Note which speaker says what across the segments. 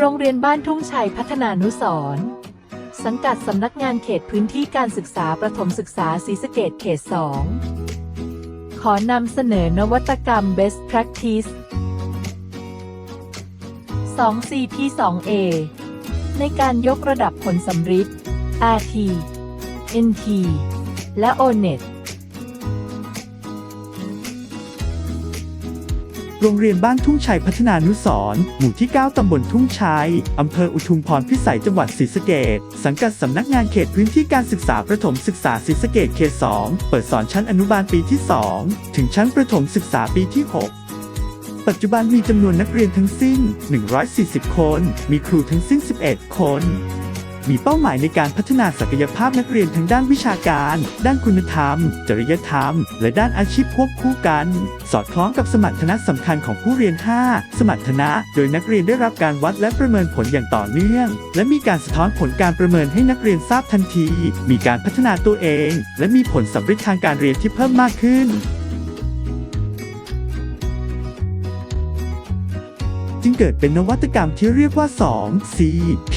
Speaker 1: โรงเรียนบ้านทุ่งชัยพัฒนานุสรณ์สังกัดสำนักงานเขตพื้นที่การศึกษาประถมศึกษาศรีสะเกดเขต 2 ขอนำเสนอนวัตกรรม Best Practice 2 CP 2 A ในการยกระดับผลสำฤทธิ์ RT NT และ ONET
Speaker 2: โรงเรียนบ้านทุ่งชัยพัฒนานุสร์หมู่ที่ 9 ตำบลทุ่งชัย อำเภออุทุมพรพิสัย จังหวัดศรีสะเกษสังกัดสำนักงานเขตพื้นที่การศึกษาประถมศึกษาศรีสะเกษเขต 2 เปิดสอนชั้นอนุบาลปีที่ 2 ถึงชั้นประถมศึกษาปีที่ 6ปัจจุบันมีจำนวนนักเรียนทั้งสิ้น 140 คน มีครูทั้งสิ้น 11 คน มีเป้าหมายในการพัฒนาศักยภาพนักเรียนทั้งด้านวิชาการ ด้านคุณธรรม จริยธรรม และด้านอาชีพควบคู่กัน สอดคล้องกับสมรรถนะสำคัญของผู้เรียน 5 สมรรถนะ โดยนักเรียนได้รับการวัดและประเมินผลอย่างต่อเนื่อง และมีการสะท้อนผลการประเมินให้นักเรียนทราบทันที มีการพัฒนาตัวเอง และมีผลสำเร็จทางการเรียนที่เพิ่มมากขึ้น เกิดเป็นนวัตกรรมที่เรียกว่า 2 C P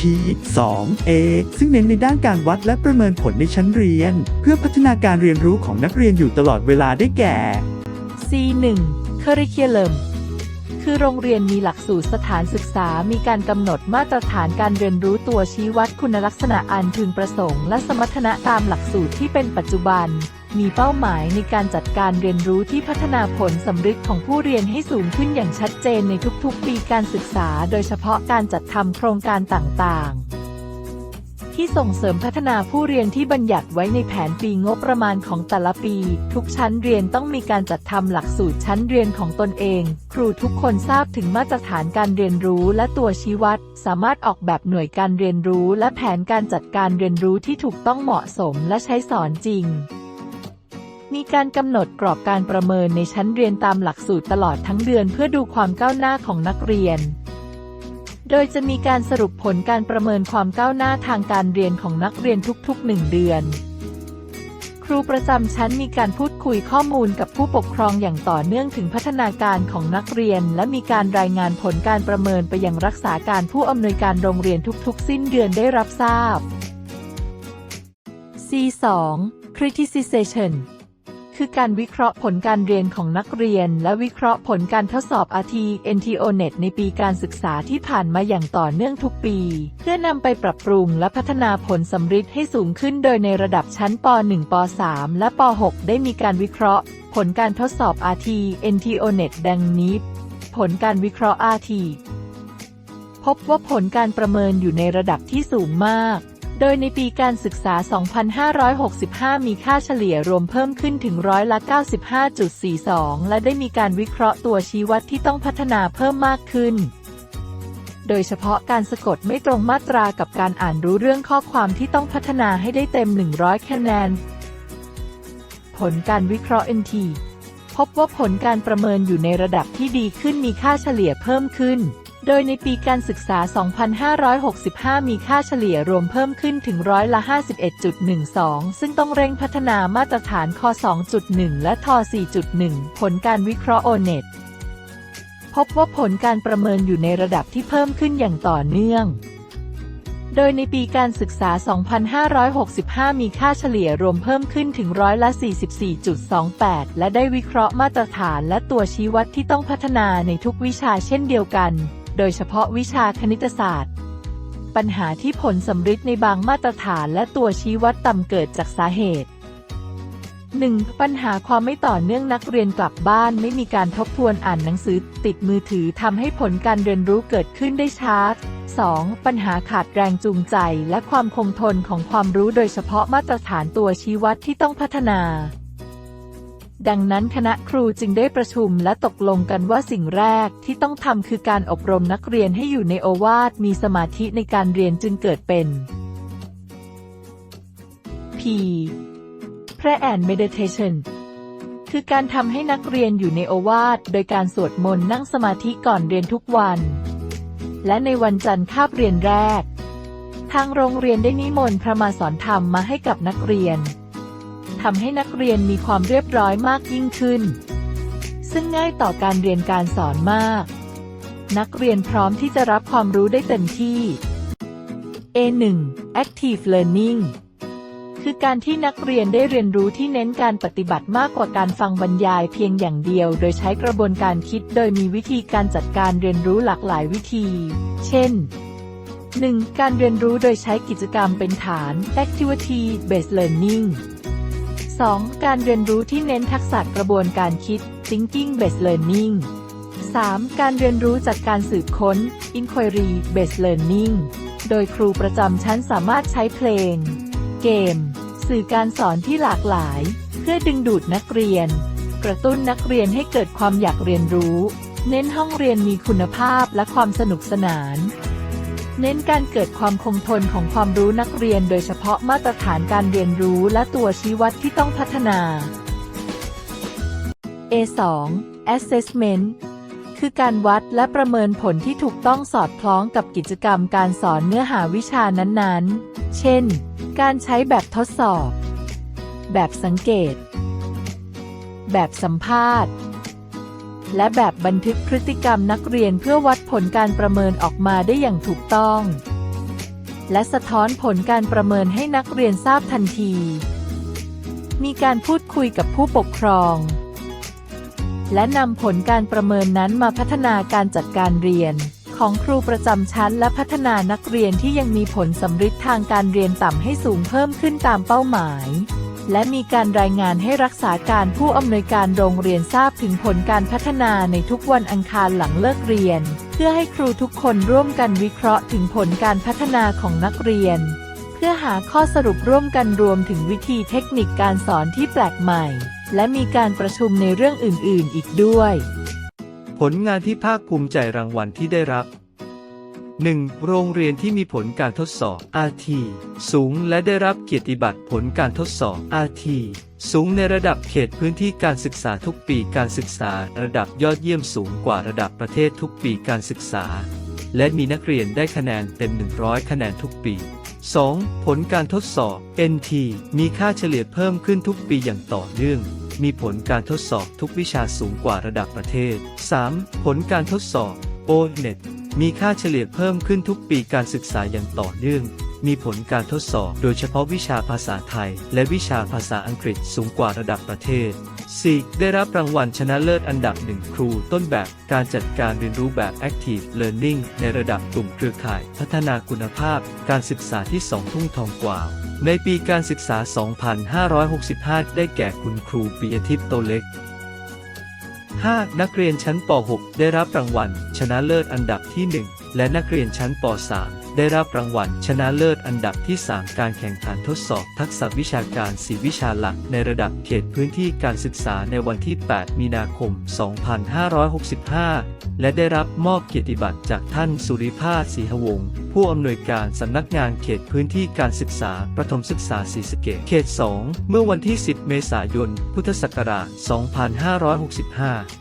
Speaker 2: 2 A ซึ่งเน้นในด้านการวัดและประเมินผลในชั้นเรียน เพื่อพัฒนาการเรียนรู้ของนักเรียนอยู่ตลอดเวลาได้แก่
Speaker 1: C1 Curriculum คือโรงเรียนมีหลักสูตรสถานศึกษา มีการกำหนดมาตรฐานการเรียนรู้ตัวชี้วัดคุณลักษณะอันพึงประสงค์ และสมรรถนะตามหลักสูตรที่เป็นปัจจุบัน มีเป้าหมายในการจัดการเรียนรู้ที่พัฒนาผลสำฤทธิ์ของผู้เรียนให้สูงขึ้นอย่างชัดเจนในทุกๆ ปีการศึกษา โดยเฉพาะการจัดทำโครงการต่างๆที่ส่งเสริมพัฒนาผู้เรียนที่บัญญัติไว้ในแผนปีงบประมาณของแต่ละปี ทุกชั้นเรียนต้องมีการจัดทำหลักสูตรชั้นเรียนของตนเอง ครูทุกคนทราบถึงมาตรฐานการเรียนรู้และตัวชี้วัด สามารถออกแบบหน่วยการเรียนรู้และแผนการจัดการเรียนรู้ที่ถูกต้องเหมาะสมและใช้สอนจริง มีการกำหนดกรอบการประเมินในชั้นเรียนตามหลักสูตรตลอดทั้งเดือนเพื่อดูความก้าวหน้าของนักเรียน โดยจะมีการสรุปผลการประเมินความก้าวหน้าทางการเรียนของนักเรียนทุกๆ1เดือน ครูประจำชั้นมีการพูดคุยข้อมูลกับผู้ปกครองอย่างต่อเนื่องถึงพัฒนาการของนักเรียน และมีการรายงานผลการประเมินไปยังรักษาการผู้อำนวยการโรงเรียนทุกๆ สิ้นเดือนได้รับทราบ C2 Criticization คือการวิเคราะห์ผลการเรียนของนักเรียน และวิเคราะห์ผลการทดสอบ RT NTONET ในปีการศึกษาที่ผ่านมาอย่างต่อเนื่องทุกปี เพื่อนำไปปรับปรุงและพัฒนาผลสำฤทธิ์ให้สูงขึ้นโดยในระดับชั้นป .1 ป .3 และป .6 ได้มีการวิเคราะห์ ผลการทดสอบ RT NTONET ดังนี้ ผลการวิเคราะห์ RT พบว่าผลการประเมินอยู่ในระดับที่สูงมาก โดยในปีการศึกษา 2565 มีค่าเฉลี่ยรวมเพิ่มขึ้นถึงร้อยละ 95.42 และได้มีการวิเคราะห์ตัวชี้วัดที่ต้องพัฒนาเพิ่มมากขึ้น โดยเฉพาะการสะกดไม่ตรงมาตรากับการอ่านรู้เรื่องข้อความที่ต้องพัฒนาให้ได้เต็ม 100 คะแนน ผลการวิเคราะห์ NT พบว่าผลการประเมินอยู่ในระดับที่ดีขึ้นมีค่าเฉลี่ยเพิ่มขึ้น โดยในปีการศึกษา 2565 มีค่าเฉลี่ยรวมเพิ่มขึ้นถึงร้อยละ 51.12 ซึ่งต้องเร่งพัฒนามาตรฐานคอ2.1 และทอ4.1 ผลการวิเคราะห์ ONET พบว่าผลการประเมินอยู่ในระดับที่เพิ่มขึ้นอย่างต่อเนื่องโดยในปีการศึกษา 2565 มีค่าเฉลี่ยรวมเพิ่มขึ้นถึงร้อยละ 44.28 และได้วิเคราะห์มาตรฐานและตัวชี้วัดที่ต้องพัฒนาในทุกวิชาเช่นเดียวกัน โดยเฉพาะวิชาคณิตศาสตร์ ปัญหาที่ผลสำฤทธิ์ในบางมาตรฐานและตัวชี้วัดต่ำเกิดจากสาเหตุ 1. ปัญหาความไม่ต่อเนื่องนักเรียนกลับบ้านไม่มีการทบทวนอ่านหนังสือ ติดมือถือทำให้ผลการเรียนรู้เกิดขึ้นได้ช้า 2. ปัญหาขาดแรงจูงใจและความคงทนของความรู้โดยเฉพาะมาตรฐานตัวชี้วัดที่ต้องพัฒนา ดังนั้นคณะครูจึงได้ประชุมและตกลงกันว่าสิ่งแรกที่ต้องทำคือการอบรมนักเรียนให้อยู่ในโอวาทมีสมาธิในการเรียนจึงเกิดเป็น P Prayer and Meditation คือการทำให้นักเรียนอยู่ในโอวาทโดยการสวดมนต์นั่งสมาธิก่อนเรียนทุกวัน และในวันจันทร์คาบเรียนแรก ทางโรงเรียนได้นิมนต์พระมาสอนธรรมมาให้กับนักเรียน ทำให้นักเรียนมีความเรียบร้อยมากยิ่งขึ้น ซึ่งง่ายต่อการเรียนการสอนมาก นักเรียนพร้อมที่จะรับความรู้ได้เต็มที่ A1 Active Learning คือการที่นักเรียนได้เรียนรู้ที่เน้นการปฏิบัติมากกว่าการฟังบรรยายเพียงอย่างเดียว โดยใช้กระบวนการคิด โดยมีวิธีการจัดการเรียนรู้หลากหลายวิธี เช่น 1. การเรียนรู้โดยใช้กิจกรรมเป็นฐาน Activity Based Learning 2. การเรียนรู้ที่เน้นทักษะกระบวนการคิด Thinking Based Learning 3. การเรียนรู้จากการสืบค้น Inquiry Based Learning โดยครูประจำชั้นสามารถใช้เพลง เกม สื่อการสอนที่หลากหลาย เพื่อดึงดูดนักเรียน กระตุ้นนักเรียนให้เกิดความอยากเรียนรู้ เน้นห้องเรียนมีคุณภาพและความสนุกสนาน เน้นการเกิดความคงทนของความรู้นักเรียน โดยเฉพาะมาตรฐานการเรียนรู้และตัวชี้วัดที่ต้องพัฒนา A2 Assessment คือการวัดและประเมินผลที่ถูกต้องสอดคล้องกับกิจกรรมการสอนเนื้อหาวิชานั้นๆ เช่น การใช้แบบทดสอบ แบบสังเกต แบบสัมภาษณ์ และแบบบันทึกพฤติกรรมนักเรียนเพื่อวัดผลการประเมินออกมาได้อย่างถูกต้อง และสะท้อนผลการประเมินให้นักเรียนทราบทันที มีการพูดคุยกับผู้ปกครอง และนำผลการประเมินนั้นมาพัฒนาการจัดการเรียน ของครูประจำชั้นและพัฒนานักเรียนที่ยังมีผลสำฤทธิ์ทางการเรียนต่ำให้สูงเพิ่มขึ้นตามเป้าหมาย และมีการรายงานให้รักษาการผู้อำนวยการโรงเรียนทราบถึงผลการพัฒนาในทุกวันอังคารหลังเลิกเรียน เพื่อให้ครูทุกคนร่วมกันวิเคราะห์ถึงผลการพัฒนาของนักเรียน เพื่อหาข้อสรุปร่วมกันรวมถึงวิธีเทคนิคการสอนที่แปลกใหม่ และมีการประชุมในเรื่องอื่น ๆ อีกด้วย
Speaker 3: ผลงานที่ภาคภูมิใจรางวัลที่ได้รับ 1. โรงเรียนที่มีผลการทดสอบ RT สูงและได้รับเกียรติบัตรผลการทดสอบ RT สูงในระดับเขตพื้นที่การศึกษาทุกปีการศึกษา ระดับยอดเยี่ยมสูงกว่าระดับประเทศทุกปีการศึกษา และมีนักเรียนได้คะแนนเต็ม 100 คะแนนทุกปี 2. ผลการทดสอบ NT มีค่าเฉลี่ยเพิ่มขึ้นทุกปีอย่างต่อเนื่อง มีผลการทดสอบทุกวิชาสูงกว่าระดับประเทศ 3. ผลการทดสอบ ONET มีค่าเฉลี่ยเพิ่มขึ้นทุกปีการศึกษาอย่างต่อเนื่อง มีผลการทดสอบ โดยเฉพาะวิชาภาษาไทย และวิชาภาษาอังกฤษสูงกว่าระดับประเทศ 4. ได้รับรางวัลชนะเลิศอันดับหนึ่งครูต้นแบบการจัดการเรียนรู้แบบ Active Learning ในระดับกลุ่มเครือข่าย พัฒนาคุณภาพ การศึกษาที่สองทุ่งทองกวาในปีการศึกษา 2565 ได้แก่คุณครูปีอาทิตย์โตเล็ก 5. นักเรียนชั้นป .6 ได้รับรางวัล ชนะเลิศอันดับที่ 1 และนักเรียนชั้นป .3 ได้รับรางวัลชนะเลิศอันดับที่ 3 การแข่งขันทดสอบทักษะวิชาการ 4 วิชาหลัก ในระดับเขตพื้นที่การศึกษาในวันที่ 8 มีนาคม 2565 และได้รับมอบเกียรติบัตรจากท่านสุริภาสศรีหวงศ์ผู้อำนวยการสำนักงานเขตพื้นที่การศึกษาประถมศึกษาศรีสะเกษเขต 2 เมื่อวันที่ 10 เมษายน พุทธศักราช 2565